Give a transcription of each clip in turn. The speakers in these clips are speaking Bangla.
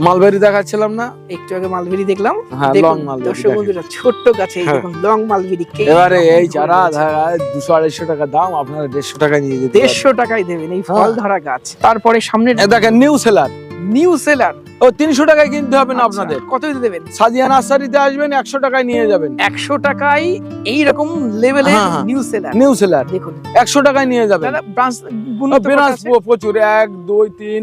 মালবেরি দেখাচ্ছিলাম না? একটু আগে মালবেরি দেখলাম। হ্যাঁ লং মালবেরি দর্শক বন্ধুরা ছোট্ট গাছে হ্যাঁ। দেখুন লং মালবেরি এবারে এই চারা দুশো আড়াইশো টাকা দাম আপনারা দেড়শো টাকায় নিয়ে যেতে দেড়শো টাকায় দেবেন এই ফল হ্যাঁ। ধরা গাছ। তারপরে সামনে দেখেন নিউ সেলার নিউ সেলার ও তিনশো টাকায় কিনতে হবে না আপনাদের? কত দিতে দেবেন? সাজিয়া নার্সারিতে আসবেন একশো টাকায় নিয়ে যাবেন। একশো টাকায় এই রকম লেভেলের হ্যাঁ, হ্যাঁ। নিউ সেলার নিউ সেলার দেখুন। একশো টাকায় নিয়ে যাবেন। ব্রাঞ্চ প্রচুর এক দুই তিন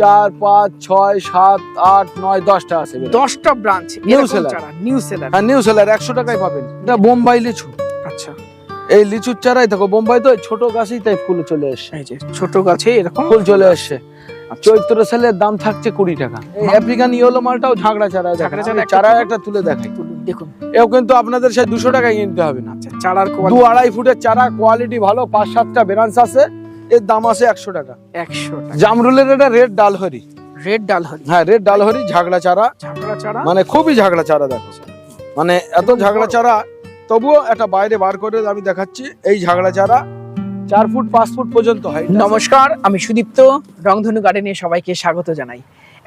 চার পাঁচ ছয় সাত আট নয় দশটা আছে দশটা branch New seller। New seller হ্যাঁ নিউ সেলার একশো টাকায় পাবেন। এটা বোম্বাই লিচু। আচ্ছা। এই লিচুর চারাই দেখো বোম্বাই তো ছোট গাছেই তাই ফুল চলে এসছে। এই যে ছোট গাছে এরকম? ফুল চলে এসছে। আচ্ছা। চৈত্র সেলের দাম থাকছে কুড়ি টাকা। আফ্রিকান ইয়েলো মালটাও ঝাঁকড়া চারা একটা চারা একটা তুলে দেখাই। দেখুন। এও কিন্তু আপনাদের সেই দুশো টাকায় কিনতে হবে না। আচ্ছা চারার দু আড়াই ফুটের চারা কোয়ালিটি ভালো পাঁচ সাতটা ব্রাঞ্চ আছে। এর দাম আছে একশো টাকা। একশো জামরুলের এটা রেড ডালহরি। রেড ডাল হরি হ্যাঁ রেড ডালহরি ঝাগড়া চারা। ঝাগড়া চারা। মানে খুবই ঝাগড়া চারা দেখো। মানে এত ঝাগড়া চারা তবুও একটা বাইরে বার করে আমি দেখাচ্ছি এই ঝাগড়া চারা। চার ফুট পাঁচ ফুট পর্যন্ত হয় নমস্কার আমি সুদীপ্ত রংধনু গার্ডেনে সবাইকে স্বাগত জানাই।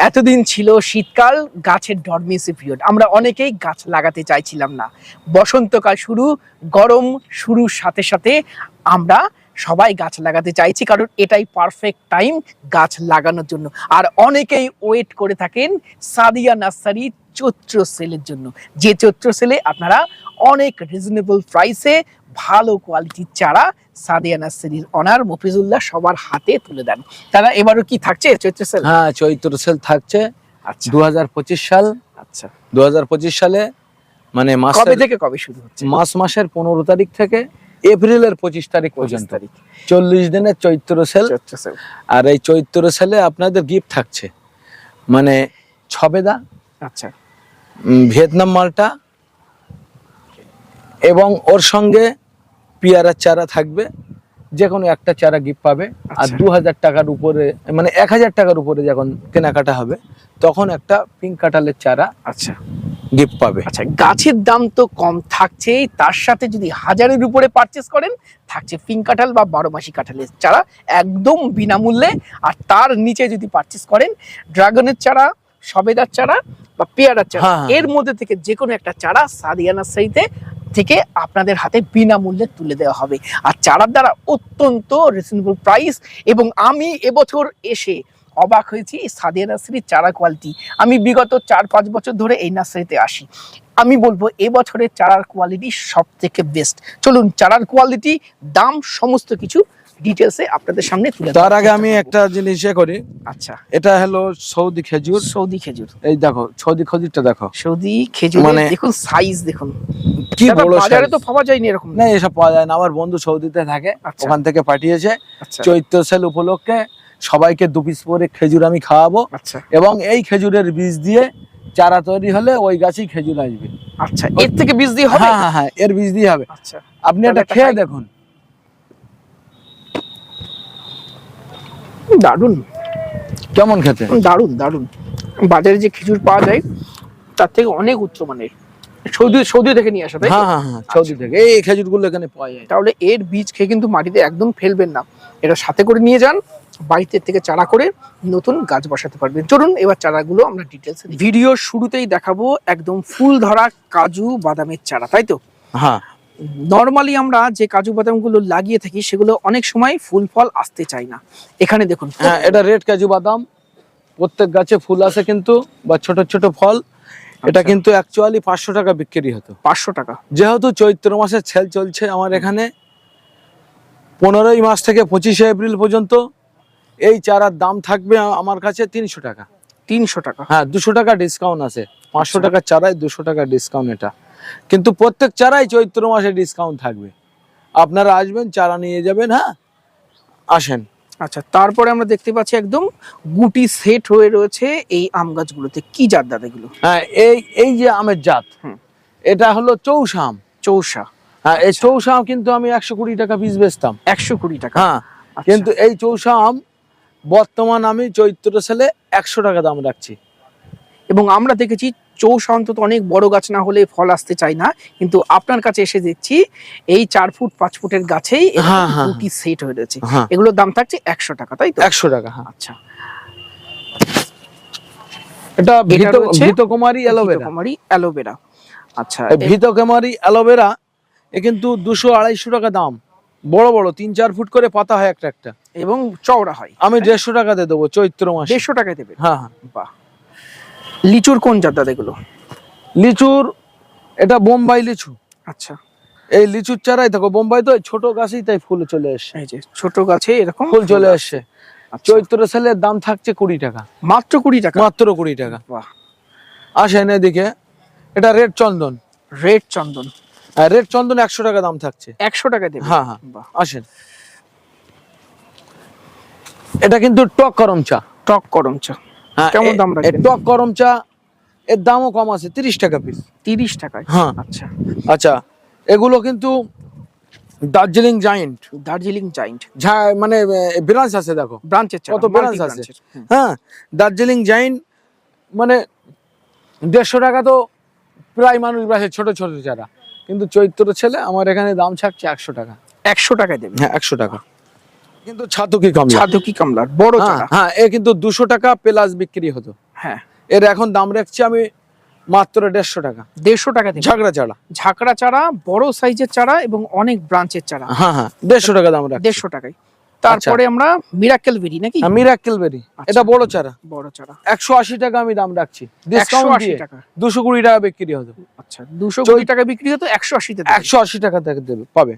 এতদিন ছিল শীতকাল গাছের ডরমেসি পিরিয়ড আমরা অনেকেই গাছ লাগাতে চাইছিলাম না। বসন্তকাল শুরু গরম শুরুর সাথে সাথে আমরা সবাই গাছ লাগাতে চাইছি কারণ এটাই পারফেক্ট টাইম গাছ লাগানোর জন্য। আর অনেকেই ওয়েট করে থাকেন সাদিয়া নার্সারি চৈত্র সেলের জন্য। যে চৈত্র সেলে আপনারা অনেক রিজনেবল প্রাইসে ভালো কোয়ালিটির চারা সাদিয়া নার্সারির অনার মফিজুল্লাহ সবার হাতে তুলে দেন। তারা এবারও কি থাকছে চৈত্র সেল হ্যাঁ চৈত্র সেল থাকছে। আচ্ছা। দু হাজার পঁচিশ সাল। আচ্ছা। দু হাজার পঁচিশ সালে মানে মাস কবে থেকে কবে শুরু হচ্ছে? মাস মাসের পনেরো তারিখ থেকে। এপ্রিলের পঁচিশ তারিখ পঁচিশ পর্যন্ত। তারিখ। চল্লিশ দিনের চৈত্র সেল। আর এই চৈত্র সেলে আপনাদের গিফট থাকছে। মানে ছবেদা আচ্ছা। ভিয়েতনাম মালটা এবং ওর সঙ্গে পিয়ারার চারা থাকবে। যে কোনো একটা চারা গিফট পাবে। আর আচ্ছা। দু হাজার টাকার উপরে মানে এক হাজার টাকার উপরে যখন কেনাকাটা হবে তখন একটা পিঙ্ক কাঁঠালের চারা আচ্ছা। গিফট পাবে। আচ্ছা গাছের দাম তো কম থাকছেই তার সাথে যদি হাজারের উপরে পারচেস করেন থাকছে পিঙ্ক কাঁঠাল বা বারো মাসি কাঁঠালের চারা একদম বিনামূল্যে। আর তার নিচে যদি পারচেস করেন ড্রাগনের চারা সবেদার চারা বা পেয়ারার চারা হ্যাঁ। এর মধ্যে থেকে যে কোনো একটা চারা সাদিয়া নার্সারিতে থেকে আপনাদের হাতে বিনামূল্যে তুলে দেওয়া হবে। আর চারার দ্বারা অত্যন্ত রিজনেবল প্রাইস এবং আমি এবছর এসে অবাক হয়েছি এই সাদিয়া নার্সারির চারা কোয়ালিটি আমি বিগত চার পাঁচ বছর ধরে এই নার্সারিতে আসি। আমি বলব এবছরের চারার কোয়ালিটি সব থেকে বেস্ট চলুন চারার কোয়ালিটি দাম সমস্ত কিছু ডিটেলসে আপনাদের সামনে তুলে তার আগে আমি একটা জিনিস ইয়ে করি। আচ্ছা। এটা হলো সৌদি খেজুর। সৌদি খেজুর। এই দেখো সৌদি খেজুরটা দেখো। সৌদি খেজুর মানে- দেখুন সাইজ দেখুন। কি বড় বাজারে তো পাওয়া যায়নি এরকম। না এসব পাওয়া যায় না। আমার বন্ধু সৌদিতে থাকে আচ্ছা। ওখান থেকে পাঠিয়েছে। আচ্ছা। চৈত্র সেল উপলক্ষে সবাইকে দু পিস করে খেজুর আমি খাওয়াবো। আচ্ছা। এবং এই খেজুরের বীজ দিয়ে চারা তৈরি হলে ওই গাছেই খেজুর আসবে। আচ্ছা এর থেকে বীজ দিয়ে হবে? হ্যাঁ হ্যাঁ হ্যাঁ এর বীজ দিয়ে হবে। আচ্ছা। আপনি এটা খেয়ে দেখুন। দারুণ কেমন খেতে? দারুণ দারুণ বাজারে যে খেজুর পাওয়া যায় তার থেকে অনেক উচ্চমানের সৌদি সৌদি থেকে নিয়ে আসা তাই? হ্যাঁ হ্যাঁ হ্যাঁ সৌদি থেকে। এই খেজুরগুলো এখানে পাওয়া যায়। তাহলে এর বীজ খেয়ে কিন্তু মাটিতে একদম ফেলবেন না। এটা সাথে করে নিয়ে যান বাড়িতে থেকে চারা করে নতুন গাছ বসাতে পারবেন। চলুন এবার চারাগুলো আমরা ডিটেলস ভিডিও শুরুতেই দেখাবো একদম ফুল ধরা কাজু বাদামের চারা তাই তো? হ্যাঁ। নর্মালি আমরা যে কাজু বাদামগুলো লাগিয়ে থাকি সেগুলো অনেক সময় ফুল ফল আসতে চায় না। এখানে দেখুন হ্যাঁ এটা রেড কাজু বাদাম। প্রত্যেক গাছে ফুল আসে কিন্তু বা ছোট ছোট ফল। এটা আচ্ছা। কিন্তু অ্যাকচুয়ালি পাঁচশো টাকা বিক্রি হতো। পাঁচশো টাকা। যেহেতু চৈত্র মাসের ছেল চলছে আমার এখানে পনেরোই মাস থেকে পঁচিশে এপ্রিল পর্যন্ত এই চারার দাম থাকবে আমার কাছে তিনশো টাকা। তিনশো টাকা? হ্যাঁ দুশো টাকা ডিসকাউন্ট আছে। পাঁচশো আচ্ছা। টাকার চারায় দুশো টাকা ডিসকাউন্ট এটা। কিন্তু প্রত্যেক চারাই চৈত্র মাসে ডিসকাউন্ট থাকবে। আপনারা আসবেন চারা নিয়ে যাবেন হ্যাঁ? আসেন। আচ্ছা তারপরে আমরা দেখতে পাচ্ছি একদম গুটি সেট হয়ে রয়েছে এই আম গাছগুলোতে। কি জাত দাদা এগুলো? হ্যাঁ এই এই যে আমের জাত এটা হলো চৌষা আম। চৌষা। হ্যাঁ এই চৌষা আম কিন্তু আমি একশো কুড়ি টাকা পিস বেচতাম। একশো কুড়ি টাকা। হ্যাঁ আচ্ছা। কিন্তু এই চৌষা আম বর্তমান আমি চৈত্র সালে একশো টাকা দাম রাখছি। এবং আমরা দেখেছি চৌসা অন্তত অনেক বড় গাছ না হলে ফল আসতে চাই না। কিন্তু আপনার কাছে এসে দেখছি এই চার ফুট পাঁচ ফুটের গাছেই হ্যাঁ, হ্যাঁ, গুটি সেট হয়ে রয়েছে। হ্যাঁ। এগুলোর দাম থাকছে একশো টাকা তাই তো? একশো টাকা হ্যাঁ। আচ্ছা। এটা ভীতকুমারী অ্যালোভেরা। কুমারী অ্যালোভেরা। আচ্ছা ভীতকুমারী অ্যালোভেরা এ কিন্তু দুশো আড়াইশো টাকা দাম। বড় বড় তিন চার ফুট করে পাতা হয় একটা একটা। এবং চওড়া হয়। আমি দেড়শো টাকাতে দেবো চৈত্র মাস। দেড়শো টাকায় দেবে হ্যাঁ হ্যাঁ। বাহ। লিচুর কোন জাত দাদা এগুলো? লিচুর এটা বোম্বাই লিচু। আচ্ছা। এই লিচুর চারাই দেখো বোম্বাই তো ছোট গাছেই তাই ফুল চলে এসছে। এই যে ছোট গাছে এরকম ফুল চলে এসছে। আচ্ছা। চৈত্র সেলের দাম থাকছে কুড়ি টাকা। মাত্র কুড়ি টাকা? মাত্র কুড়ি টাকা। বাহ। আসেন এদিকে। এটা রেড চন্দন। রেড চন্দন। আর রেড চন্দন একশো টাকা দাম থাকছে। একশো টাকা দেবে। হ্যাঁ হ্যাঁ। আসেন। এটা কিন্তু টক করম চা। টক করম চা। হ্যাঁ, কেমন দাম এ টক করম চা এর দামও কম আছে তিরিশ টাকা পিস তিরিশ টাকায়? হ্যাঁ। আচ্ছা। আচ্ছা এগুলো কিন্তু দার্জিলিং জায়েন্ট। দার্জিলিং জাইন্ট যা মানে ব্রাঞ্চ আছে দেখো। ব্রাঞ্চের কত branch আছে? হ্যাঁ দার্জিলিং জাইন মানে দেড়শো টাকা তো প্রায় মানুষ বাসে ছোট ছোট চারা কিন্তু চৈত্র ছেলে আমার এখানে দাম ছাড়ছে একশো টাকা। একশো টাকা দেবে। হ্যাঁ একশো টাকা। কিন্তু ছাতুকি কামলা ছাতুকি কামলার বড় হ্যাঁ হ্যাঁ এ কিন্তু দুশো টাকা প্লাস বিক্রি হতো। হ্যাঁ। এর এখন দাম রাখছি আমি মাত্র দেড়শো টাকা। দেড়শো টাকা ঝাঁকড়া চারা। ঝাঁকড়া চারা বড় সাইজের চারা এবং অনেক ব্রাঞ্চের চারা। হ্যাঁ হ্যাঁ দেড়শো টাকা দাম রাখ দেড়শো টাকায়। তারপরে আমরা মিরাকেল বেরি নাকি? মিরাক্কেল বেরি আচ্ছা। এটা বড় চারা। বড় চারা। একশো আশি টাকা আমি দাম রাখছি। ডিসকাউন্ট দিয়ে টাকা। দুশো কুড়ি টাকা বিক্রি হতো আচ্ছা দুশো কুড়ি টাকা বিক্রি হতো একশো আশি দেবে। একশো আশি টাকা দেবে পাবে।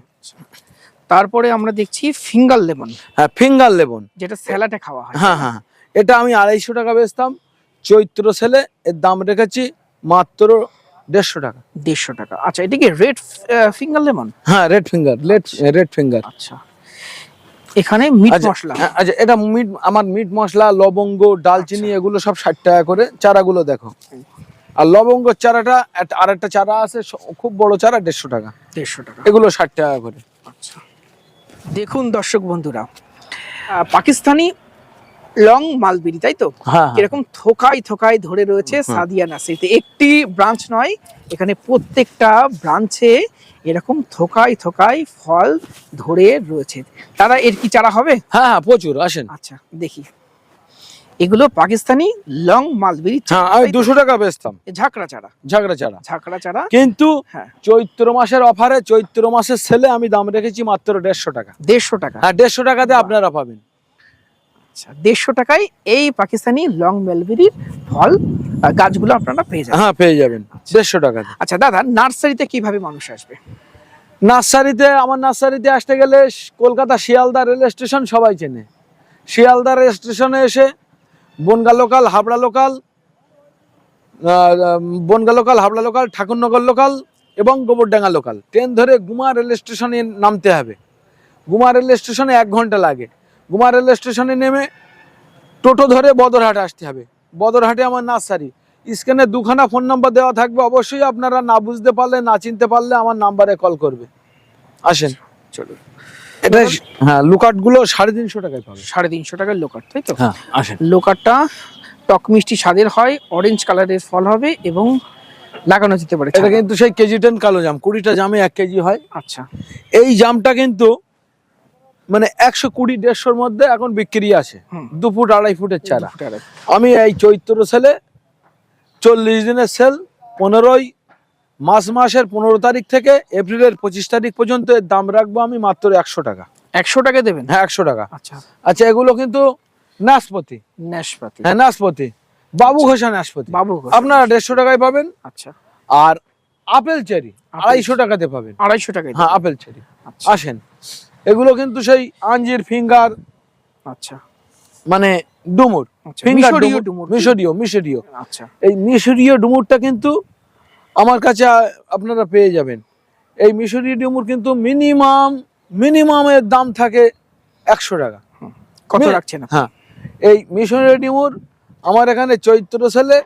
তারপরে আমরা দেখছি ফিঙ্গার লেমন হ্যাঁ ফিঙ্গার লেবন যেটা স্যালাডে খাওয়া হয়। হ্যাঁ হ্যাঁ। এটা আমি আড়াইশো টাকা বেচতাম। চৈত্র সেলে এর দাম রেখেছি মাত্র দেড়শো টাকা। দেড়শো টাকা। আচ্ছা এটা কি রেড ফিঙ্গার লেমন হ্যাঁ red finger red red finger আচ্ছা। এখানে মিট মশলা। আচ্ছা এটা মিট আমার মিট মশলা লবঙ্গ ডালচিনি এগুলো সব ষাট টাকা করে। চারাগুলো দেখো। আর লবঙ্গ চারাটা আর একটা চারা আছে খুব বড় চারা দেড়শো টাকা। দেড়শো টাকা। এগুলো ষাট টাকা করে। আচ্ছা। দেখুন দর্শক বন্ধুরা পাকিস্তানি লং মালবেরি তাই তো? হ্যাঁ হ্যাঁ। এরকম থোকায় থোকায় ধরে রয়েছে সাদিয়া নার্সারিতে একটি ব্রাঞ্চ নয় এখানে প্রত্যেকটা ব্রাঞ্চে এরকম থোকায় থোকায় ফল ধরে রয়েছে। তারা এর কি চারা হবে? হ্যাঁ হ্যাঁ প্রচুর আসেন। আচ্ছা দেখি। এগুলো পাকিস্তানি লং মালবেরি হ্যাঁ আমি দুশো টাকা বেচতাম। ঝাঁকড়া চারা। ঝাগড়া চারা। ঝাঁকড়া চারা। কিন্তু হ্যাঁ। চৈত্র মাসের অফারে চৈত্র মাসের সেলে আমি দাম রেখেছি মাত্র দেড়শো টাকা। দেড়শো টাকা। হ্যাঁ দেড়শো টাকাতে আপনারা পাবেন। আচ্ছা দেড়শো টাকায় এই পাকিস্তানি লং মেলবেরির ফল গাছগুলো আপনারা পেয়ে যাবেন। হ্যাঁ পেয়ে যাবেন। দেড়শো টাকা। আচ্ছা দাদা নার্সারিতে কীভাবে মানুষ আসবে? নার্সারিতে আমার নার্সারিতে আসতে গেলে কলকাতা শিয়ালদা রেল স্টেশন সবাই চেনে। শিয়ালদা রেল স্টেশনে এসে Bangaon local Habra local Bangaon local Habra local Thakurnagar local এবং গোবরডাঙ্গা লোকাল। ট্রেন ধরে গুমা রেল স্টেশনে নামতে হবে। গুমা রেল স্টেশনে এক ঘণ্টা লাগে। গুমা রেল স্টেশনে নেমে টোটো ধরে বদরহাট আসতে হবে। বদরহাটে আমার নার্সারি। স্ক্রিনে দুখানা ফোন নাম্বার দেওয়া থাকবে অবশ্যই আপনারা না বুঝতে পারলে না চিনতে পারলে আমার নাম্বারে কল করবে। আসেন। চলুন। এটা হ্যাঁ লুকাটগুলো সাড়ে তিনশো টাকায় পাবে সাড়ে তিনশো টাকার লোকার তাই তো? হ্যাঁ আসেন। টক মিষ্টি স্বাদের হয় অরেঞ্জ কালারের ফল হবে এবং লাগানো যেতে পারে এটা কিন্তু সেই কেজি টেন কালো জাম কুড়িটা জামে এক কেজি হয়। আচ্ছা। এই জামটা কিন্তু মানে একশো কুড়ি দেড়শোর মধ্যে এখন বিক্রি আছে। দু ফুট আড়াই ফুটের চারা। আমি এই চৈত্র সেলে চল্লিশ দিনের সেল পনেরোই মাস মাসের পনেরো তারিখ থেকে এপ্রিলের পঁচিশ তারিখ পর্যন্ত এর দাম রাখব আমি মাত্র একশো টাকা। একশো টাকা দেবেন? হ্যাঁ একশো টাকা। আচ্ছা। আচ্ছা এগুলো কিন্তু নাশপতি। নাশপাতি। হ্যাঁ নাশপতি। বাবু ঘোষা নাশপতি। বাবু আপনারা দেড়শো টাকায় পাবেন। আচ্ছা। আর আপেল চেরি আড়াইশো টাকাতে পাবেন। আড়াইশো টাকায় হ্যাঁ আপেল চেরি। আচ্ছা। আসেন। এগুলো কিন্তু সেই আঞ্জির ফিঙ্গার আচ্ছা। মানে ডুমুর আচ্ছা, ফিঙ্গার মিশরীয় ডুমুর। মিশরীয় মিশরীয়। আচ্ছা। এই মিশরীয় ডুমুরটা কিন্তু আমার কাছে আপনারা পেয়ে যাবেন। এই মিশরীয় ডুমুর কিন্তু মিনিমাম মিনিমামের দাম থাকে একশো টাকা। কত রাখছেন হ্যাঁ। এই মিশরীয় ডুমুর আমার এখানে চৈত্র সেলে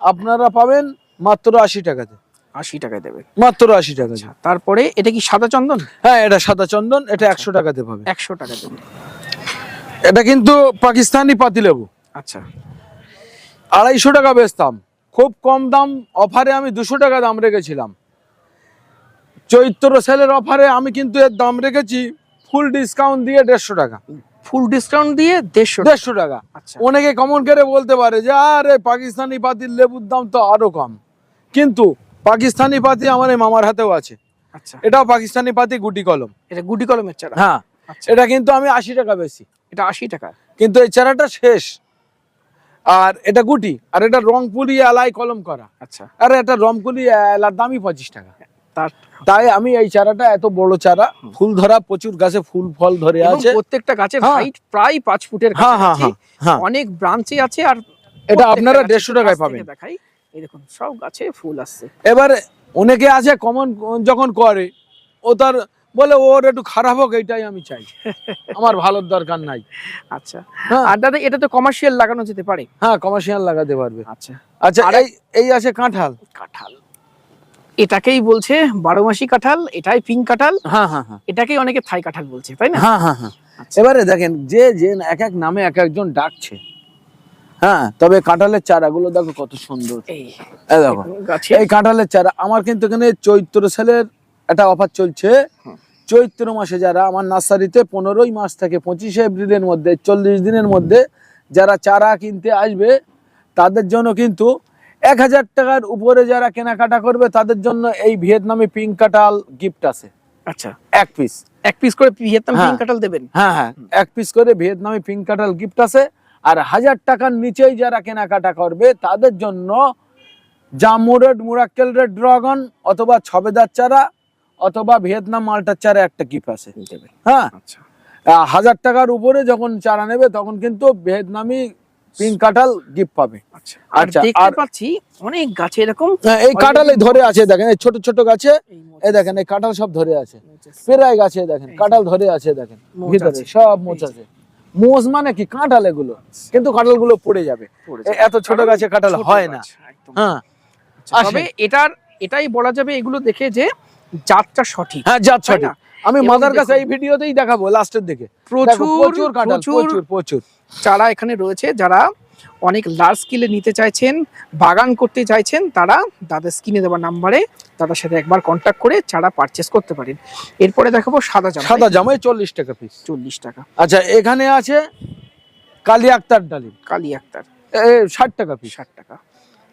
আপনারা পাবেন মাত্র আশি টাকাতে। আশি টাকায় দেবেন। মাত্র আশি টাকাতে তারপরে এটা কি সাদা চন্দন? হ্যাঁ এটা সাদা চন্দন এটা একশো টাকাতে পাবে। একশো টাকা দেবেন। এটা কিন্তু পাকিস্তানি পাতিলেবু আচ্ছা। আড়াইশো টাকা বেচতাম খুব কম দাম অফারে আমি দুশো টাকা দাম রেখেছিলাম। চৈত্র সেলের অফারে আমি কিন্তু এর দাম রেখেছি ফুল ডিসকাউন্ট দিয়ে দেড়শো টাকা। ফুল ডিসকাউন্ট দিয়ে দেড়শো দেড়শো টাকা। আচ্ছা। অনেকে কমন করে বলতে পারে যে আরে পাকিস্তানি পাতির লেবুর দাম তো আরও কম। কিন্তু পাকিস্তানি পাতি আমার এই মামার হাতেও আছে। আচ্ছা। এটাও পাকিস্তানি পাতি গুটি কলম। এটা গুটি কলমের চারা? হ্যাঁ। আচ্ছা। এটা কিন্তু আমি আশি টাকা বেশি। এটা আশি টাকা? কিন্তু এই চারাটা শেষ। আর এটা গুটি আর এটা রংপুরি এলাই কলম করা। আচ্ছা। আর এটা রংপুরি এলার দামই পঁচিশ টাকা। তাই আমি এই চারাটা এত বড় চারা ফুল ধরা প্রচুর গাছে ফুল ফল ধরে আছে। প্রত্যেকটা গাছের হ্যাঁ। হাইট প্রায় পাঁচ ফুটের হ্যাঁ হ্যাঁ। হ্যাঁ হ্যাঁ। অনেক ব্রাঞ্চে আছে আর এটা আপনারা দেড়শো টাকায় পাবেন। দেখাই। এই দেখুন সব গাছে ফুল আসছে। এবার অনেকে আছে কমন যখন করে ও তার বলে ওর একটু খারাপ হোক এইটাই আমি চাই। আমার ভালোর দরকার নাই। আচ্ছা। হ্যাঁ। আর দাদা এটা তো কমার্শিয়াল লাগানো যেতে পারে? হ্যাঁ কমার্শিয়াল লাগাতে পারবে। আচ্ছা। আচ্ছা আর- এই এই আছে কাঁঠাল। কাঁঠাল। এটাকেই বলছে বারো মাসি কাঁঠাল এটাই পিঙ্ক কাঁঠাল। হ্যাঁ হ্যাঁ হ্যাঁ। এটাকেই অনেকে থাই কাঁঠাল বলছে তাই না? হ্যাঁ হ্যাঁ হ্যাঁ। আচ্ছা। এবারে দেখেন যে যে এক এক নামে এক একজন ডাকছে। হ্যাঁ তবে কাঁঠালের চারাগুলো দেখো কত সুন্দর। এই এই দেখো এই কাঁঠালের চারা আমার কিন্তু এখানে চৈত্র সেলের একটা অফার চলছে। চৈত্র মাসে যারা আমার নার্সারিতে পনেরোই মাস থেকে পঁচিশে এপ্রিলের মধ্যে চল্লিশ দিনের মধ্যে যারা চারা কিনতে আসবে তাদের জন্য কিন্তু এক হাজার টাকার উপরে যারা কেনাকাটা করবে তাদের জন্য এই ভিয়েতনামি পিঙ্ক কাঁঠাল গিফট আছে। আচ্ছা। এক পিস এক পিস করে ভিয়েতনাম হ্যাঁ। পিঙ্ক কাঁঠাল দেবেন? হ্যাঁ হ্যাঁ। এক পিস করে ভিয়েতনামি পিঙ্ক কাঁঠাল গিফট আছে। আর হাজার টাকার নিচেই যারা কেনাকাটা করবে তাদের জন্য জাম্বু রেড মুরাক্কেল রেড ড্রাগন অথবা ছবেদার চারা অথবা ভিয়েতনাম মালটার চারা একটা গিফট আছে। হ্যাঁ? আচ্ছা। হাজার টাকার উপরে যখন চারা নেবে তখন কিন্তু ভিয়েতনামি পিঙ্ক কাঁঠাল গিফট পাবে। আচ্ছা। আর আচ্ছা, দেখতে পাচ্ছি অনেক গাছে এরকম। এই কাঁঠালে ধরে আছে দেখেন এই ছোট ছোট গাছে এই দেখেন এই কাঁঠাল সব ধরে আছে। পেরায় গাছে দেখেন কাঁঠাল ধরে আছে দেখেন ভিতরে সব মোচ আছে মোজ মানে কি? কাঁঠাল এগুলো। কিন্তু কাঁঠালগুলো পড়ে যাবে। এত ছোট গাছে কাঁঠাল হয় না। হ্যাঁ। আচ্ছা, তবে এটার এটাই বলা যাবে এগুলো দেখে যে জাতটা সঠিক। হ্যাঁ যাত সঠিক? আমি মাদার কাছে এই ভিডিওতেই দেখাবো লাস্টের দিকে। প্রচুর প্রচুর প্রচুর প্রচুর প্রচুর। চারা এখানে রয়েছে যারা অনেক লার্জ স্কেলে নিতে চাইছেন বাগান করতে চাইছেন তারা দাদা স্ক্রিনে দেওয়া নাম্বারে দাদার সাথে একবার কন্ট্যাক্ট করে চারা পারচেস করতে পারেন। এরপরে দেখাবো সাদা জামা। সাদা জামাই চল্লিশ টাকা পিস চল্লিশ টাকা। আচ্ছা এখানে আছে কালি আক্তার ডালিম। কালি আক্তার। ষাট টাকা পিস ষাট টাকা।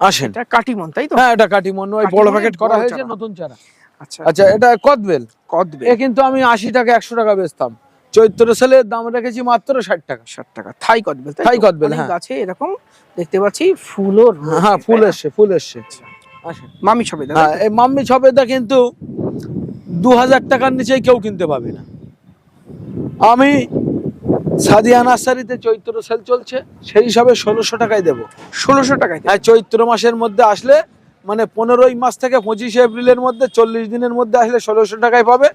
আসেন। এটা কাটিমন তাই তো? হ্যাঁ এটা কাটিমন ওই বড় প্যাকেট করা হয়েছে নতুন চারা। আচ্ছা। আচ্ছা এটা কদবেল। কদবে এ কিন্তু আমি আশি টাকা একশো টাকা বেচতাম। চৈত্র সেলের দাম রেখেছি মাত্র ষাট টাকা ষাট টাকা থাই কদবেল থাই? কদবেল, হ্যাঁ। গাছে এরকম দেখতে পাচ্ছি ফুলও হ্যাঁ ফুল? এসছে ফুল এসছে আসেন মামি সবে দাদা হ্যাঁ এই মাম্মি ছবেদা কিন্তু দু হাজার টাকার নিচে কেউ কিনতে পাবে না আমি সাদিয়া নার্সারিতে চৈত্র সেল চলছে সেই হিসাবে ষোলোশো টাকায় দেবো ষোলোশো টাকায়। হ্যাঁ চৈত্র মাসের মধ্যে আসলে মানে পনেরোই মাস থেকে পঁচিশে এপ্রিলের মধ্যে চল্লিশ দিনের মধ্যে আসলে ষোলোশো টাকায় পাবে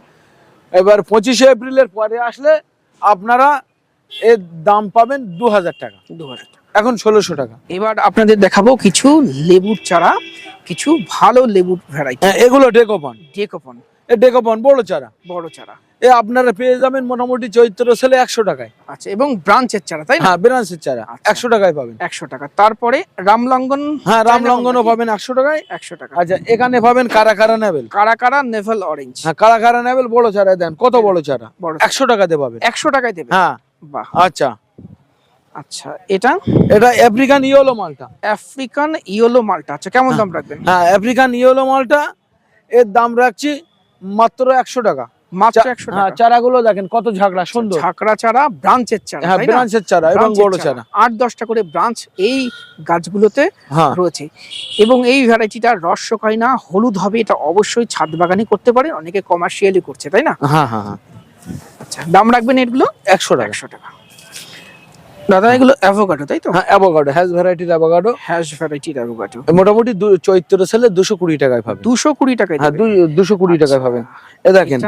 এবার পঁচিশে এপ্রিলের পরে আসলে আপনারা এর দাম পাবেন দু হাজার টাকা। দু হাজার টাকা। এখন ষোলোশো টাকা। এবার আপনাদের দেখাবো কিছু লেবুর চারা কিছু ভালো লেবুর ভ্যারাইটি এগুলো ডেকোপন। ডেকোপন। ডেকোপন বড় চারা। বড় চারা। এ আপনারা পেয়ে যাবেন মোটামুটি চৈত্র সেলে একশো টাকায়। আচ্ছা এবং ব্রাঞ্চের চারা তাই হ্যাঁ বিরানসির চারা আচ্ছা। একশো টাকায় পাবেন। একশো টাকা। তারপরে রামলঙ্গন হ্যাঁ রামলঙ্গনও পাবেন একশো টাকায়। একশো টাকা। আচ্ছা এখানে পাবেন কারা কারা নেবেল? কারা কারা? Navel orange. হ্যাঁ কারা কারা নেবেল? বড় চারায় দেন কত বড় চারা? বড় একশো টাকাতে পাবেন। একশো টাকায় দেবে হ্যাঁ। বাহ। আচ্ছা। আচ্ছা এটা? এটা আফ্রিকান ইয়েলো মালটা। আফ্রিকান ইয়েলো মালটা। আচ্ছা কেমন দাম রাখবেন? হ্যাঁ আফ্রিকান ইয়েলো মালটা এর দাম রাখছি মাত্র একশো টাকা। হ্যাঁ চারাগুলো দেখেন কত ঝাঁকড়া সুন্দর। ঝাঁকড়া চারা ব্রাঞ্চের চারা হ্যাঁ ব্রাঞ্চের চারা এবং বড় চারা। আট দশটা করে ব্রাঞ্চ এই গাছগুলোতে হ্যাঁ। রয়েছে। এবং এই ভ্যারাইটিটা রস শোকায় না হলুদ হবে এটা অবশ্যই ছাদ বাগানে করতে পারে অনেকে কমার্শিয়ালি করছে তাই না? হ্যাঁ। আচ্ছা দাম রাখবেন এগুলো? একশো টাকা। একশো টাকা। দাদা এগুলো অ্যাভোকাডো তাই তো? হ্যাঁ অ্যাভোকাডো হ্যাজ ভ্যারাইটির অ্যাভোকাডো হ্যাশ ভ্যারাইটির অ্যাভোকাডো মোটামুটি চৈত্র সেলে দুশো কুড়ি টাকায় পাবেন দুশো কুড়ি টাকায় হ্যাঁ দুশো কুড়ি টাকায় পাবেন এ দেখেন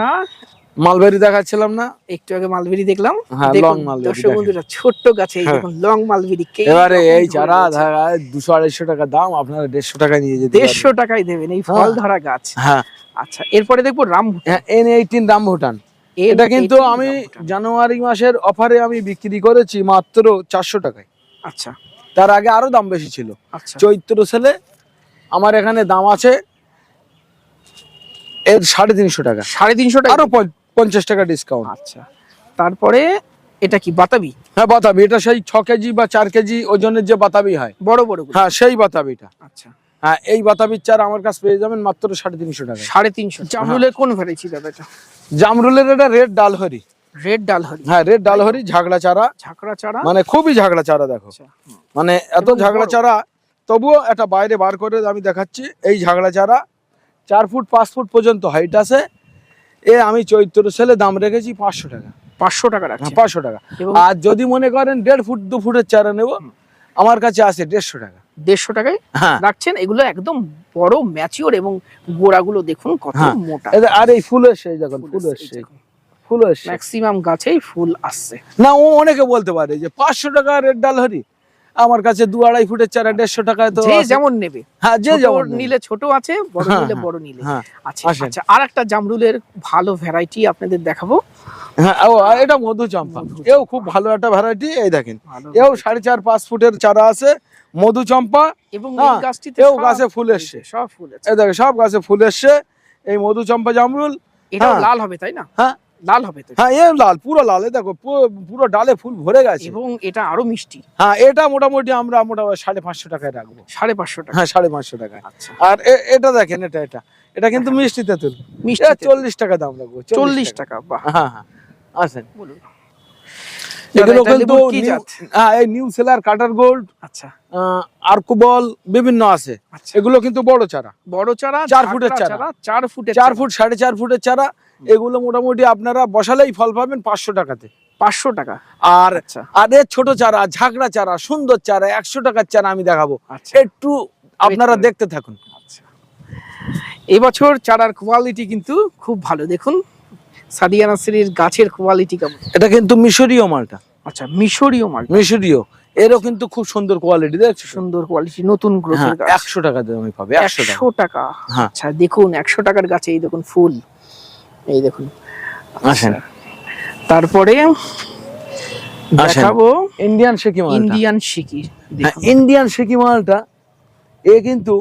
মালবেরি দেখাচ্ছিলাম না? একটু আগে মালবেরি দেখলাম। হ্যাঁ, দেখুন, long মালবেরি দর্শক বন্ধুরা ছোট্ট গাছে হ্যাঁ। দেখুন লং মালবেরি কে এবারে এই ধরে চারা। দুশো আড়াইশো টাকা দাম আপনারা দেড়শো টাকায় নিয়ে যেতে দেড়শো টাকায় দেবেন এই ফল হ্যাঁ। ধরা গাছ। হ্যাঁ। আচ্ছা এরপরে দেখব রাম হ্যাঁ এন এইটিন রাম ভুটান এটা কিন্তু আমি জানুয়ারি মাসের অফারে আমি বিক্রি করেছি মাত্র চারশো টাকায়। আচ্ছা। তার আগে আরও দাম বেশি ছিল। আচ্ছা। চৈত্র সেলে আমার এখানে দাম আছে এর সাড়ে তিনশো টাকা। সাড়ে তিনশো টাকা? আরও পঞ্চাশ টাকা ডিসকাউন্ট আচ্ছা। তারপরে এটা কি বাতাবি? হ্যাঁ বাতাবি। এটা সেই ছ কেজি বা চার কেজি ওজনের যে বাতাবি হয়। বড় বড় হ্যাঁ সেই বাতাবিটা। আচ্ছা। হ্যাঁ এই বাতাবির চার আমার কাছে পেয়ে যাবেন মাত্র সাড়ে তিনশো টাকা সাড়ে তিনশো। জামরুলের কোন ভ্যারাইটি দাদা এটা? জামরুলের এটা রেড ডালহরি। রেড ডালহরি। হ্যাঁ রেড ডালহরি ঝাগড়া চারা। ঝাঁকড়া চারা? মানে খুবই ঝাগড়া চারা দেখো। আচ্ছা মানে এত ঝাগড়া চারা তবুও এটা বাইরে বার করে আমি দেখাচ্ছি এই ঝাগড়া চারা। চার ফুট পাঁচ ফুট পর্যন্ত হাইট আছে। এ আমি চৈত্র সেলে দাম রেখেছি পাঁচশো টাকা। পাঁচশো টাকা হ্যাঁ পাঁচশো টাকা। আর যদি মনে করেন দেড় ফুট দু ফুটের চারা নেব আমার কাছে আছে দেড়শো টাকা। দেড়শো টাকায় হ্যাঁ। রাখছেন। এগুলো একদম বড় ম্যাচিওর এবং গোড়াগুলো দেখুন কত হ্যাঁ। মোটা। আর এই ফুল এই দেখুন ফুল এসছে ফুল এসছে ম্যাক্সিমাম গাছেই ফুল আসছে। না ও অনেকে বলতে পারে যে পাঁচশো টাকা রেড আমার কাছে দু আড়াই ফুটের চারা দেড়শো টাকায় তো যেমন নেবে। হ্যাঁ যে যেমন নিলে ছোট আছে বড় হ্যাঁ, নিলে বড় নিলে। আচ্ছা আচ্ছা আর একটা জামরুলের ভালো ভ্যারাইটি আপনাদের দেখাবো। হ্যাঁ ও এটা মধু চম্পা। এও খুব ভালো একটা ভ্যারাইটি এই দেখেন। এও সাড়ে চার পাঁচ ফুটের চারা আছে। মধু চম্পা এবং এই হ্যাঁ, গাছটিতে এও গাছে ফুল এই এসছে। সব ফুল এই দেখেন সব গাছে ফুল এসছে। এই মধু চম্পা জামরুল এটাও হ্যাঁ। লাল হবে তাই না? হ্যাঁ। লাল হবে তো হ্যাঁ লাল পুরো লাল। দেখো পুরো- পুরো ডালে ফুল ভরে গেছে। এবং এটা আরও মিষ্টি। হ্যাঁ এটা মোটামুটি আমরা মোটামুটি সাড়ে পাঁচশো টাকায় রাখব। সাড়ে পাঁচশো টাকা। হ্যাঁ সাড়ে পাঁচশো টাকায় আচ্ছা। আর এটা দেখেন এটা এটা। এটা কিন্তু মিষ্টি তেঁতুল। মিষ্টি চল্লিশ টাকা দাম রাখব চল্লিশ টাকা। হ্যাঁ হ্যাঁ। আসেন। বলুন। এগুলো কিন্তু নিউ- হ্যাঁ নিউ সেলার কাটার গোল্ড আচ্ছা। আর্কুবল বিভিন্ন আছে। এগুলো কিন্তু বড় চারা। বড় চারা চার ফুটের চারা। চার ফুটের চার ফুট সাড়ে চার ফুটের চারা। এগুলো মোটামুটি আপনারা বসালেই ফল পাবেন পাঁচশো টাকাতে। পাঁচশো টাকা। আর আচ্ছা। আর এর ছোট চারা ঝাঁকড়া চারা সুন্দর চারা একশো টাকার চারা আমি দেখাবো। আচ্ছা। একটু আপনারা দেখতে থাকুন। আচ্ছা। এবছর চারার কোয়ালিটি কিন্তু খুব ভালো। দেখুন সাদিয়া নাসিরির গাছের কোয়ালিটি কেমন? এটা কিন্তু মিশরীয় মালটা। আচ্ছা মিশরীয় মাল মিশরীয়। এরও কিন্তু খুব সুন্দর কোয়ালিটি দেখছ? সুন্দর কোয়ালিটি নতুন গ্রোথের গাছ। একশো টাকা দামে পাবে একশো টাকা। একশো টাকা। হ্যাঁ। আচ্ছা দেখুন একশো টাকার গাছে এই দেখুন ফুল। এই দেখুন। আসেন। তারপরে দেখাবো ইন্ডিয়ান শেকি মালটা। ইন্ডিয়ান শিকি হ্যাঁ ইন্ডিয়ান শেকি মালটা এ কিন্তু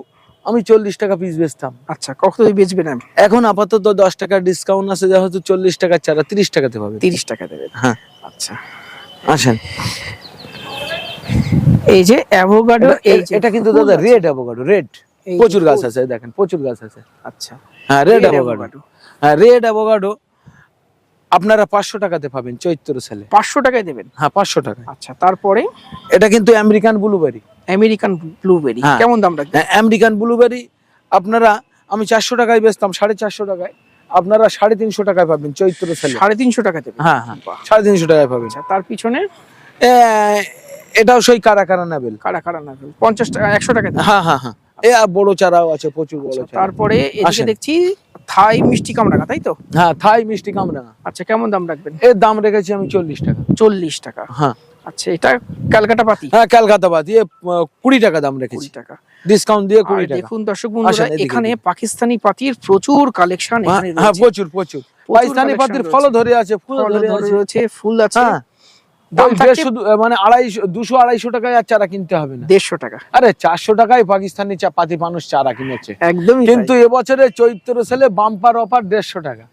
আমি চল্লিশ টাকা পিস বেচতাম। আচ্ছা কত বেচবেন আমি? এখন আপাতত দশ টাকা ডিসকাউন্ট আছে যেহেতু চল্লিশ টাকার চারা তিরিশ টাকাতে পাবে। তিরিশ টাকা দেবেন হ্যাঁ। আচ্ছা। আসেন। এই যে অ্যাভোগাডো এটা- এই এটা কিন্তু দাদা রেড অ্যাভোকাডো রেড প্রচুর গাছ আছে দেখেন প্রচুর গাছ আছে। আচ্ছা। হ্যাঁ রেড অ্যাভোকাডো হ্যাঁ রেড অ্যাভোকাডো আপনারা পাঁচশো টাকাতে পাবেন চৈত্র সেলে। পাঁচশো টাকায় দেবেন? হ্যাঁ পাঁচশো টাকা আচ্ছা তারপরে? এটা কিন্তু আমেরিকান ব্লুবেরি আমেরিকান ব্লুবেরি হ্যাঁ। কেমন দাম রাখবেন আমেরিকান ব্লুবেরি আপনারা আমি চারশো টাকায় বেচতাম সাড়ে চারশো টাকায়। আপনারা সাড়ে তিনশো টাকায় পাবেন চৈত্র সেলে। সাড়ে তিনশো টাকা দেবেন? হ্যাঁ হ্যাঁ। বাহ। সাড়ে তিনশো টাকায় পাবেন। আচ্ছা তার পিছনে? এ, এটাও সেই কারা কারা নেবেল কারা কারা না পঞ্চাশ টাকা একশো টাকা দেবেন? হ্যাঁ হ্যাঁ হ্যাঁ। এ আর বড় চারাও আছে প্রচুর বড় আচ্ছা, চারা। তারপরে এদিকে আসেন। দেখছি থাই মিষ্টি কামরাঙা তাই তো? হ্যাঁ থাই মিষ্টি কামরাঙা আচ্ছা কেমন দাম রাখবেন? এর দাম রেখেছি আমি চল্লিশ টাকা। চল্লিশ টাকা। হ্যাঁ। আচ্ছা এটা ক্যালকাটা পাতি? হ্যাঁ দিয়ে কুড়ি টাকা দাম রেখেছি। টাকা। ডিসকাউন্ট দিয়ে কুড়ি টাকা। দেখুন দর্শক বন্ধুরা এখানে পাকিস্তানি পাতির প্রচুর কালেকশন হ্যাঁ, এখানে হ্যাঁ প্রচুর প্রচুর। পাকিস্তানি পাতির। ফলও ধরে আছে ফুল ধরে আছে। ফুল আছে। হ্যাঁ দাম মানে আড়াইশো দুশো আড়াইশো টাকায় আর চারা কিনতে হবে না। দেড়শো টাকা। আরে চারশো টাকায় পাকিস্তানি পাতি মানুষ চারা কিনেছে। একদমই কিন্তু এবছরে চৈত্র সেলে বাম্পার অফার দেড়শো টাকা।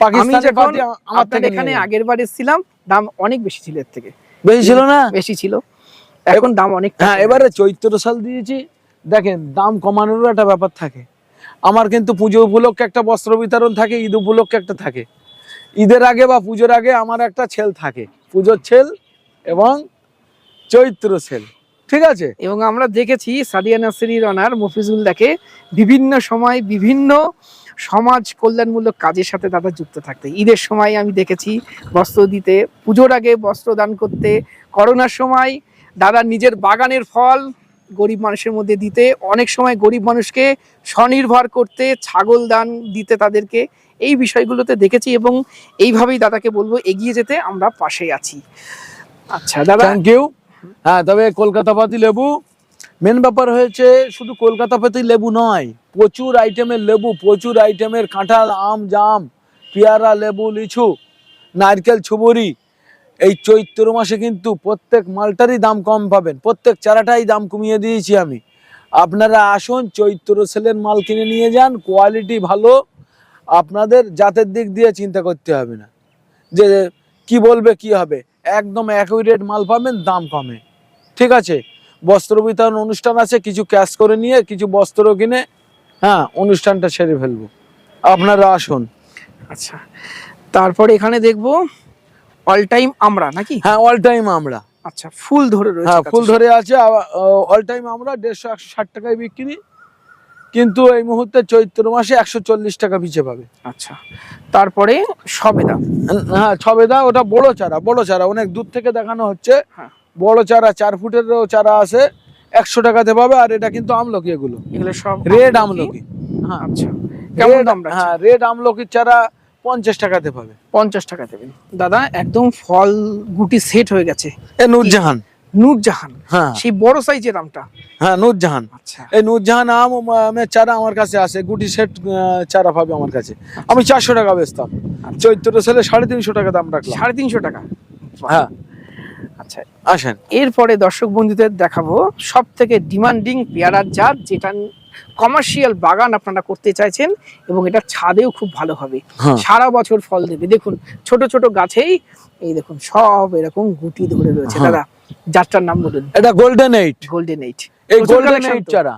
পাকিস্তানি পাতি আমার এখানে আগের বার এসেছিলাম দাম অনেক বেশি ছিল এর থেকে। বেশি ছিল না? বেশি ছিল। এখন দাম অনেক হ্যাঁ এবারে চৈত্র সাল দিয়েছি। দেখেন দাম কমানোরও একটা ব্যাপার থাকে। আমার কিন্তু পুজো উপলক্ষে একটা বস্ত্র বিতরণ থাকে ঈদ উপলক্ষে একটা থাকে। ঈদের আগে বা পুজোর আগে আমার একটা ছেল থাকে পুজোর ছেল এবং চৈত্র ছেল। ঠিক আছে? এবং আমরা দেখেছি সাদিয়া নাসিরির অনার মফিজুল দাকে বিভিন্ন সময় বিভিন্ন সমাজ কল্যাণমূলক কাজের সাথে দাদা যুক্ত থাকতে। ঈদের সময় আমি দেখেছি বস্ত্র দিতে, পুজোর আগে বস্ত্র দান করতে, করোনার সময় দাদা নিজের বাগানের ফল গরিব মানুষের মধ্যে দিতে, অনেক সময় গরিব মানুষকে স্বনির্ভর করতে, ছাগল দান দিতে তাদেরকে। এই বিষয়গুলোতে দেখেছি এবং এইভাবেই দাদাকে বলব এগিয়ে যেতে আমরা পাশে আছি। আচ্ছা দাদা। থ্যাংক ইউ হ্যাঁ তবে কলকাতা পাতি লেবু মেন ব্যাপার হয়েছে, শুধু কলকাতা পাতি লেবু নয়, প্রচুর আইটেমের লেবু, প্রচুর আইটেমের কাঁঠাল, আম, জাম, পেয়ারা, লেবু, লিচু, নারকেল ছুবরি এই চৈত্র মাসে কিন্তু প্রত্যেক মালটারই দাম কম পাবেন, প্রত্যেক চারাটাই দাম কমিয়ে দিয়েছি আমি। আপনারা আসুন, চৈত্র সেলের মাল কিনে নিয়ে যান কোয়ালিটি ভালো, আপনাদের জাতের দিক দিয়ে চিন্তা করতে হবে না। যে কি বলবে, কি হবে, একদম অ্যাকুরেট মাল পাবেন, দাম কমে। ঠিক আছে? বস্ত্র বিতরণ অনুষ্ঠান আছে কিছু ক্যাশ করে নিয়ে কিছু বস্ত্র কিনে হ্যাঁ অনুষ্ঠানটা সেরে ফেলব। আপনারা আসুন। আচ্ছা তারপরে এখানে দেখব অল টাইম আমরা নাকি? হ্যাঁ অল টাইম আমরা। আচ্ছা ফুল ধরে রয়েছে হ্যাঁ ফুল ধরে আছে অল টাইম আমরা দেড়শো একশো ষাট টাকায় বিক্রি। কিন্তু এই মুহূর্তে চৈত্র মাসে একশো চল্লিশ টাকা পিছে পাবে। আচ্ছা তারপরে সবেদা। হ্যাঁ ছবেদা ওটা বড় চারা বড় চারা অনেক দূর থেকে দেখানো হচ্ছে। হ্যাঁ। বড় চারা চার ফুটেরও চারা আছে একশো টাকাতে পাবে আর এটা কিন্তু আমলকি এগুলো। এগুলো সব রেড আমলকি? হ্যাঁ আচ্ছা। কেমন দাম হ্যাঁ রেড আমলকির চারা পঞ্চাশ টাকাতে পাবে। পঞ্চাশ টাকা দেবেন। দাদা একদম ফল গুটি সেট হয়ে গেছে। এ নূরজাহান। নূরজাহান। হ্যাঁ। সেই বড় সাইজের আমটা। হ্যাঁ নূরজাহান। আচ্ছা। এই নূরজাহান আম আমের চারা আমার কাছে আছে গুটি সেট চারা পাবে আমার কাছে। আমি চারশো টাকা বেচতাম। আচ্ছা। চৈত্র সেলে সাড়ে তিনশো টাকা দাম রাখলাম। সাড়ে তিনশো টাকা? হ্যাঁ। আসেন। এরপরে দর্শক বন্ধুদের দেখাবো সব থেকে ডিমান্ডিং পেয়ারার জাত যেটা কমার্শিয়াল বাগান আপনারা করতে চাইছেন এবং এটা ছাদেও খুব ভালো হবে। হ্যাঁ। সারা বছর ফল দেবে। দেখুন ছোট ছোট গাছেই এই দেখুন সব এরকম গুটি ধরে রয়েছে। হ্যাঁ। দাদা যাত্রার নাম বলুন। এটা গোল্ডেন এইট গোল্ডেন এইট এই গোল্ডেন এইট। চারা।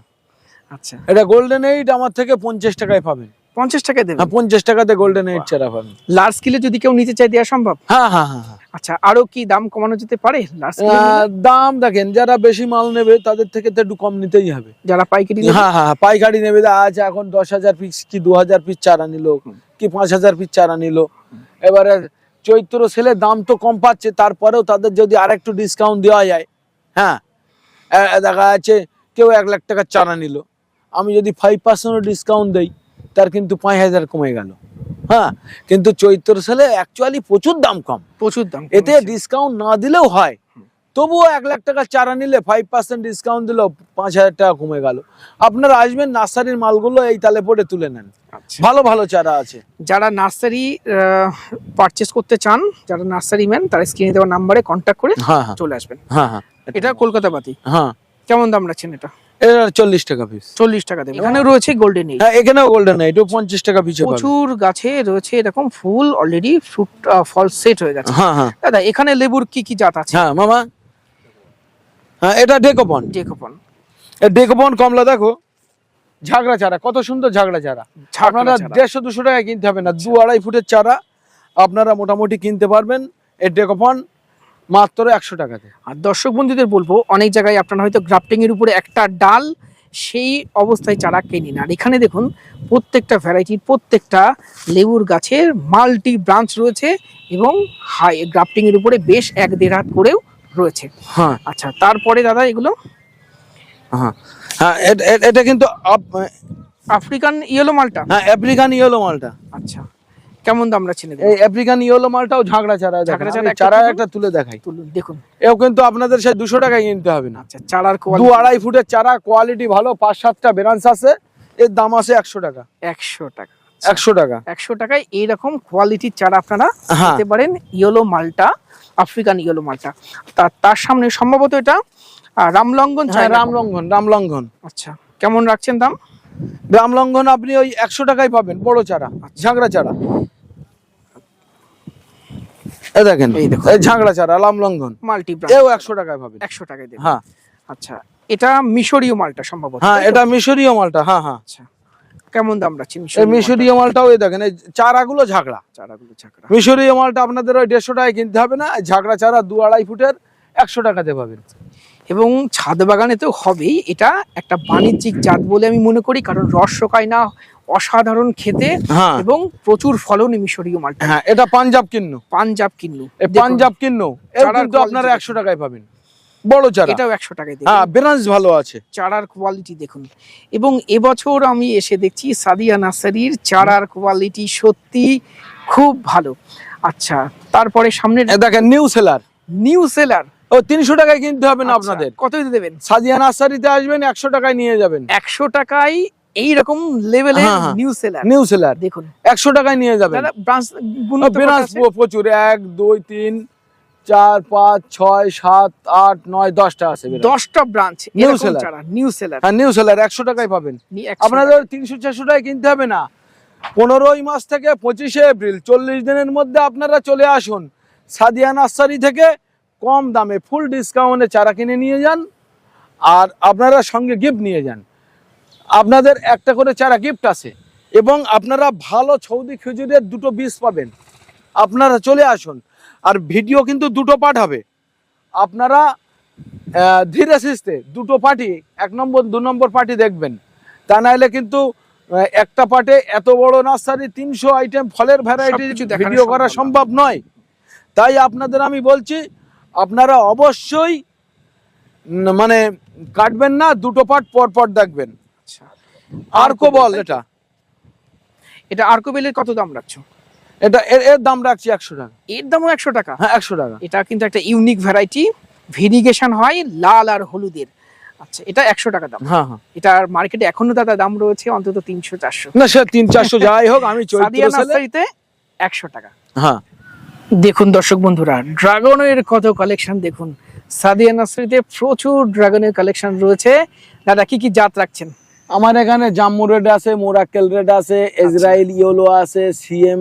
আচ্ছা। এটা গোল্ডেন এইট আমার থেকে পঞ্চাশ টাকায় পাবেন। পঞ্চাশ টাকা দেবে হ্যাঁ পঞ্চাশ টাকাতে গোল্ডেন এইট চারা পাবেন লার্জ স্কেলে যদি কেউ নিতে চাই দেওয়া সম্ভব? হ্যাঁ হ্যাঁ হ্যাঁ হ্যাঁ। আচ্ছা আরও কি দাম কমানো যেতে পারে? দাম দেখেন যারা বেশি মাল নেবে তাদের থেকে তো একটু কম নিতেই হবে। যারা পাইকারি নেবে? হ্যাঁ হ্যাঁ পাইকারি নেবে আজ এখন দশ হাজার পিস কি দু হাজার পিস চারা নিল কি পাঁচ হাজার পিস চারা নিল। এবারে চৈত্র সেলে দাম তো কম পাচ্ছে তারপরেও তাদের যদি আরেকটু ডিসকাউন্ট দেওয়া যায় হ্যাঁ দেখা যাচ্ছে কেউ এক লাখ টাকার চারা নিল। আমি যদি ফাইভ পার্সেন্টও ডিসকাউন্ট দেই তার কিন্তু পাঁচ হাজার কমে গেল। হ্যাঁ কিন্তু চৈত্র সালে অ্যাকচুয়ালি প্রচুর দাম কম। প্রচুর দাম এতে ডিসকাউন্ট না দিলেও হয়। তবুও এক লাখ টাকার চারা নিলে ফাইভ পার্সেন্ট ডিসকাউন্ট দিল পাঁচ হাজার টাকা কমে গেল। আপনারা আসবেন নার্সারির মালগুলো এই তালে পড়ে তুলে নেন। আচ্ছা। ভালো ভালো চারা আছে। যারা নার্সারি পারচেস করতে চান যারা নার্সারি ম্যান তারা স্ক্রিনে দেওয়া নাম্বারে কন্ট্যাক্ট করে হ্যাঁ হ্যাঁ। চলে আসবেন। হ্যাঁ হ্যাঁ। এটা কলকাতা পাতি হ্যাঁ। কেমন দাম রাখছেন এটা? এটা টাকা পিস চল্লিশ টাকা দেবে। এখানে রয়েছে গোল্ডেন হ্যাঁ এখানেও গোল্ডেন টাকা প্রচুর গাছে রয়েছে এরকম ফুল অলরেডি ফ্রুট ফল সেট হয়ে গেছে। হ্যাঁ হ্যাঁ। দাদা এখানে লেবুর কি কি জাত আছে? হ্যাঁ মামা। হ্যাঁ এটা ডেকোপন। ডেকোপন। কমলা দেখো। ঝাগড়া চারা কত সুন্দর ঝাগড়া চারা। আপনারা দেড়শো দুশো টাকায় কিনতে হবে না দু আড়াই ফুটের চারা আপনারা মোটামুটি কিনতে পারবেন। এর ডেকোপন মাত্র একশো টাকাতে। আর দর্শক বন্ধুদের বলব অনেক জায়গায় আপনারা হয়তো গ্রাফটিং এর উপরে একটা ডাল সেই অবস্থায় চারা কেনেন। আর এখানে দেখুন প্রত্যেকটা ভ্যারাইটির প্রত্যেকটা লেবুর গাছের মাল্টি ব্রাঞ্চ রয়েছে এবং হাই গ্রাফটিং এর উপরে বেশ এক দেড় হাত করেও রয়েছে। হ্যাঁ। আচ্ছা তারপরে দাদা এগুলো? হ্যাঁ হ্যাঁ এটা কিন্তু আফ্রিকান ইয়েলো মালটা হ্যাঁ আফ্রিকান ইয়েলো মালটা আচ্ছা। কেমন দাম রাখছেন? এই আফ্রিকান ইয়েলো মালটাও ঝাগড়া চারা ঝাগড়া চারা চারা একটা তুলে দেখাই। দেখুন। এও কিন্তু আপনাদের সেই দুশো টাকায় কিনতে হবে না। আচ্ছা চারার দু আড়াই ফুটের চারা কোয়ালিটি ভালো পাঁচ সাতটা ব্রাঞ্চ আছে। এর দাম আছে একশো টাকা। একশো টাকা। একশো টাকা। একশো টাকায় এইরকম কোয়ালিটির চারা আপনারা হ্যাঁ। পেতে পারেন ইয়েলো মালটা আফ্রিকান ইয়েলো মালটা। তার তার সামনে সম্ভবত এটা আহ, রামলঙ্গন হ্যাঁ রামলঙ্ঘন রামলঙ্ঘন। আচ্ছা কেমন রাখছেন দাম? রামলঙ্ঘন আপনি ওই একশো টাকায় পাবেন বড় চারা ঝাগড়া চারা। এ দেখেন এই ঝাগড়া চারা রামলঙ্ঘন মাল্টি এও একশো টাকায় পাবেন। একশো টাকায় দেবেন। হ্যাঁ। আচ্ছা এটা মিশরীয় মালটা সম্ভবত হ্যাঁ এটা মিশরীয় মালটা হ্যাঁ হ্যাঁ। আচ্ছা কেমন দাম রাখছেন মিশরীয় মালটাও এই দেখেন এই চারাগুলো ঝাগড়া চারাগুলো ঝাগড়া মিশরীয় মালটা আপনাদের ওই দেড়শো টাকায় কিনতে হবে না ঝাগড়া চারা দু আড়াই ফুটের একশো টাকাতে পাবেন। এবং ছাদ বাগানে তো হবেই। এটা একটা বাণিজ্যিক জাত বলে আমি মনে করি কারণ রস শোকায় না অসাধারণ খেতে হ্যাঁ। এবং প্রচুর ফলন মিশরীয় মালটা। হ্যাঁ এটা পাঞ্জাব কিন্ন। পাঞ্জাব কিনলু দেখুন, পাঞ্জাব কিন্ন কিন্তু আপনারা একশো টাকায় পাবেন। বড় চারা। এটাও একশো টাকায় হ্যাঁ ব্রাঞ্চ ভালো আছে। চারার কোয়ালিটি দেখুন। এবং এবছর আমি এসে দেখছি সাদিয়া নার্সারির চারার কোয়ালিটি সত্যি খুব ভালো। আচ্ছা তারপরে সামনে দেখেন নিউ সেলার নিউ সেলার ও তিনশো টাকায় কিনতে হবে না আপনাদের? কত দিতে দেবেন? সাজিয়া নার্সারিতে আসবেন একশো টাকায় নিয়ে যাবেন। একশো টাকায় এইরকম হ্যাঁ। নিউ সেলার নিউ সেলার দেখুন। একশো টাকায় নিয়ে যাবেন। ব্রাঞ্চ প্রচুর। এক দুই তিন চার পাঁচ ছয় সাত আট নয় দশটা আছে দশটা ব্রাঞ্চ। Seller। চারা নিউ সেলার হ্যাঁ নিউ সেলার একশো টাকায় পাবেন। আপনাদের তিনশো চারশো টাকায় কিনতে হবে না। পনেরোই মাস থেকে পঁচিশে এপ্রিল চল্লিশ দিনের মধ্যে আপনারা চলে আসুন। সাদিয়া নার্সারি থেকে কম দামে ফুল ডিসকাউন্টে চারা কিনে নিয়ে যান আর আপনারা সঙ্গে গিফট নিয়ে যান। আপনাদের একটা করে চারা গিফট আছে এবং আপনারা ভালো ছৌদি খেজুরের দুটো বীজ পাবেন। আপনারা চলে আসুন আর ভিডিও কিন্তু দুটো পার্ট হবে। আপনারা ধীরে সিস্তে দুটো পার্টি এক নম্বর দু নম্বর পার্টি দেখবেন। তা নাহলে কিন্তু একটা পার্টে এত বড় নার্সারি তিনশো আইটেম ফলের ভ্যারাইটি ভিডিও করা সম্ভব নয়। তাই আপনাদের আমি বলছি আপনারা অবশ্যই মানে কাটবেন না দুটো পার্ট পর পর দেখবেন। আচ্ছা। আর কো বল এটা। এটা আর্কোবেলের কত দাম রাখছো? এটা এর দাম রাখছি একশো টাকা। এর দামও একশো টাকা? হ্যাঁ একশো টাকা। এটা কিন্তু একটা ইউনিক ভ্যারাইটি ভেরিগেশন হয় লাল আর হলুদের। আচ্ছা এটা একশো টাকা দাম। হ্যাঁ হ্যাঁ। এটার মার্কেটে এখনও দাদা দাম রয়েছে অন্তত তিনশো চারশো। না সে তিন চারশো যাই হোক আমি চৈত্র একশো টাকা। হ্যাঁ। দেখুন দর্শক বন্ধুরা ড্রাগনের কত কালেকশন দেখুন। সাদিয়া নার্সারিতে প্রচুর ড্রাগনের কালেকশন রয়েছে। দাদা কি কি জাত রাখছেন? আমার এখানে জাম্মু রেড আছে মোরাক্কেল রেড আছে ইসরায়েল ইয়েলো আছে CM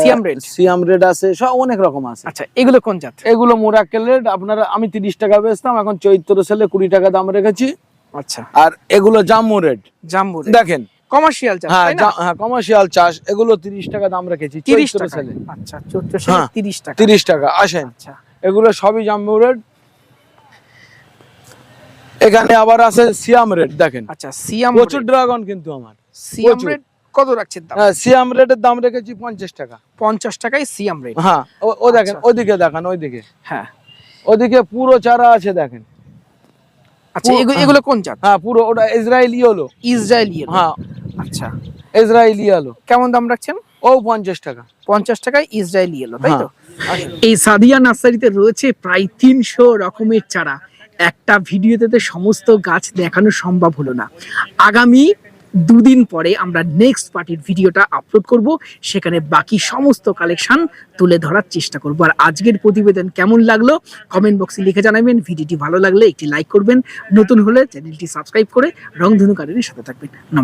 Siam red. CM red আছে সব অনেক রকম আছে। আচ্ছা এগুলো কোন জাত? এগুলো মোরাক্কেল রেড আপনারা আমি তিরিশ টাকা বেচতাম এখন চৈত্র সেলে কুড়ি টাকা দাম রেখেছি। আচ্ছা। আর এগুলো জাম্মু রেড। জাম্বু দেখেন কমার্শিয়াল জাত হ্যাঁ হ্যাঁ কমার্শিয়াল চাষ এগুলো তিরিশ টাকা দাম রেখেছি তিরিশ চৈত্র টাকা। সেলে। আচ্ছা চৈত্র সেলে হ্যাঁ, তিরিশ টাকা। তিরিশ টাকা আসেন। আচ্ছা। এগুলো সবই জাম্মু রেড এখানে আবার আছে সিয়াম রেড দেখেন। আচ্ছা সিয়াম প্রচুর ড্রাগন কিন্তু আমার সিয়াম। রেট কত রাখছেন দাম? হ্যাঁ সিয়াম রেডের দাম রেখেছি পঞ্চাশ টাকা। পঞ্চাশ টাকায় সিয়াম রেট। হ্যাঁ ও- ও দেখেন আচ্ছা। ওইদিকে দেখান ওইদিকে। হ্যাঁ। ওদিকে পুরো চারা আছে দেখেন। আচ্ছা পুরো- এগুলো কোন জাত? হ্যাঁ পুরো ওটা ইসরায়েলি হলো ইসরায়েলি হ্যাঁ। আচ্ছা। ইসরায়েলি হলো কেমন দাম রাখছেন? ও পঞ্চাশ টাকা। পঞ্চাশ টাকায় ইসরায়েলি এলো তাই তো? হ্যাঁ। এই সাদিয়া নার্সারিতে রয়েছে প্রায় তিনশো রকমের চারা। একটা ভিডিওতে তো সমস্ত গাছ দেখানো সম্ভব হলো না। আগামী দুদিন পরে আমরা নেক্সট পার্টির ভিডিওটা আপলোড করব, সেখানে বাকি সমস্ত কালেকশন তুলে ধরার চেষ্টা করব। আর আজকের প্রতিবেদন কেমন লাগল? কমেন্ট বক্সে লিখে জানাবেন। ভিডিওটি ভালো লাগলে একটি লাইক করবেন। নতুন হলে চ্যানেলটি সাবস্ক্রাইব করে রংধনুকারীর সাথে থাকবেন। নমস্কার।